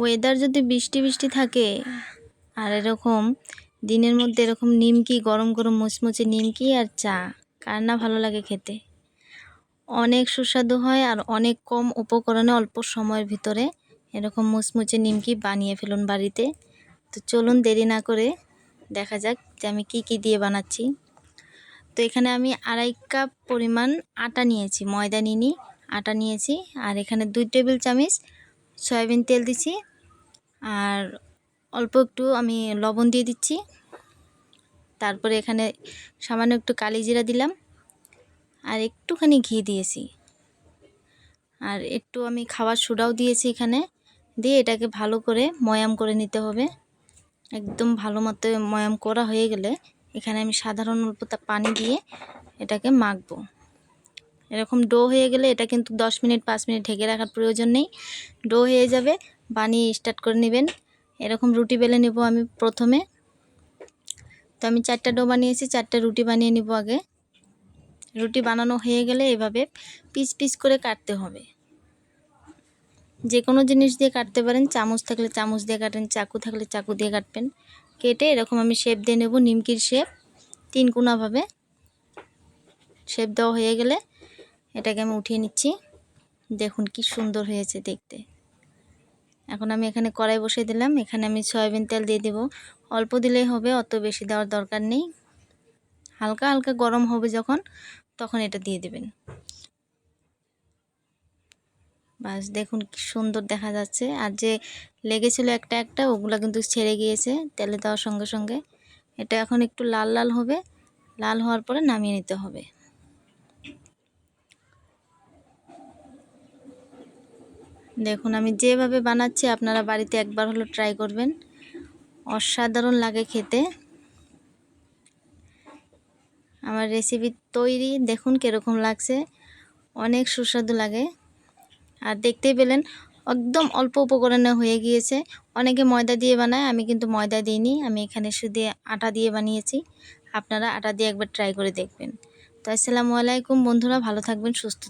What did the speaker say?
Weather যদি বৃষ্টি বৃষ্টি থাকে, আর এরকম দিনের মধ্যে এরকম নিমকি, গরম গরম মুচমুচে নিমকি আর চা, কার না ভালো লাগে খেতে? অনেক সুস্বাদু হয় আর অনেক কম উপকরণে অল্প সময়ের ভিতরে এরকম মুচমুচে নিমকি বানিয়ে ফেলুন বাড়িতে। তো চলুন দেরি না করে দেখা যাক যে আমি কি কি দিয়ে বানাচ্ছি। তো এখানে আমি আড়াই কাপ পরিমাণ আটা নিয়েছি, ময়দা নিনি আটা নিয়েছি, আর এখানে দুই টেবিল চামচ সয়াবিন তেল দিছি আর অল্প একটু আমি লবণ দিয়ে দিচ্ছি। তারপরে এখানে সামান্য একটু কালি জিরা দিলাম আর একটুখানি ঘি দিয়েছি। আর একটু আমি খাবার সোডাও দিয়েছি এখানে। দিয়ে এটাকে ভালো করে ময়াম করে নিতে হবে। একদম ভালো মতো ময়াম করা হয়ে গেলে এখানে আমি সাধারণ অল্প পানি দিয়ে এটাকে মাখবো। এরকম ডো হয়ে গেলে এটা কিন্তু দশ মিনিট, পাঁচ মিনিট ঢেকে রাখার প্রয়োজন নেই। ডো হয়ে যাবে বানিয়ে স্টার্ট করে নেবেন। এরকম রুটি বেলে নেব আমি প্রথমে। তো আমি চারটা ডো বানিয়েছি, চারটা রুটি বানিয়ে নিব আগে। রুটি বানানো হয়ে গেলে এভাবে পিস পিস করে কাটতে হবে। যে কোনো জিনিস দিয়ে কাটতে পারেন, চামচ থাকলে চামচ দিয়ে কাটেন, চাকু থাকলে চাকু দিয়ে কাটবেন। কেটে এরকম আমি শেপ দিয়ে নেব, নিমকির শেপ, তিন কোনাভাবে। শেপ দেওয়া হয়ে গেলে এটাকে আমি উঠিয়ে নিচ্ছি। দেখুন কি সুন্দর হয়েছে দেখতে। এখন আমি এখানে কড়াই বসিয়ে দিলাম। এখানে আমি সয়াবিন তেল দিয়ে দেব। অল্প দিলেই হবে, অত বেশি দেওয়ার দরকার নেই। হালকা হালকা গরম হবে যখন, তখন এটা দিয়ে দেবেন। বাস, দেখুন কি সুন্দর দেখা যাচ্ছে। আর যে লেগেছিল একটা একটা, ওগুলো কিন্তু ছেড়ে গিয়েছে তেলে দেওয়ার সঙ্গে সঙ্গে। এটা এখন একটু লাল লাল হবে। লাল হওয়ার পরে নামিয়ে নিতে হবে। দেখুন, আমি যেভাবে বানাচ্ছি, আপনারা বাড়িতে একবার হলো ট্রাই করবেন। অসাধারণ লাগে খেতে। আমার রেসিপি তৈরি, দেখুন কীরকম লাগছে। অনেক সুস্বাদু লাগে। আর দেখতেই পেলেন, একদম অল্প উপকরণে হয়ে গিয়েছে। অনেকে ময়দা দিয়ে বানায়, আমি কিন্তু ময়দা দিইনি। আমি এখানে শুধু আটা দিয়ে বানিয়েছি। আপনারা আটা দিয়ে একবার ট্রাই করে দেখবেন। তো আসসালামু আলাইকুম, বন্ধুরা, ভালো থাকবেন, সুস্থ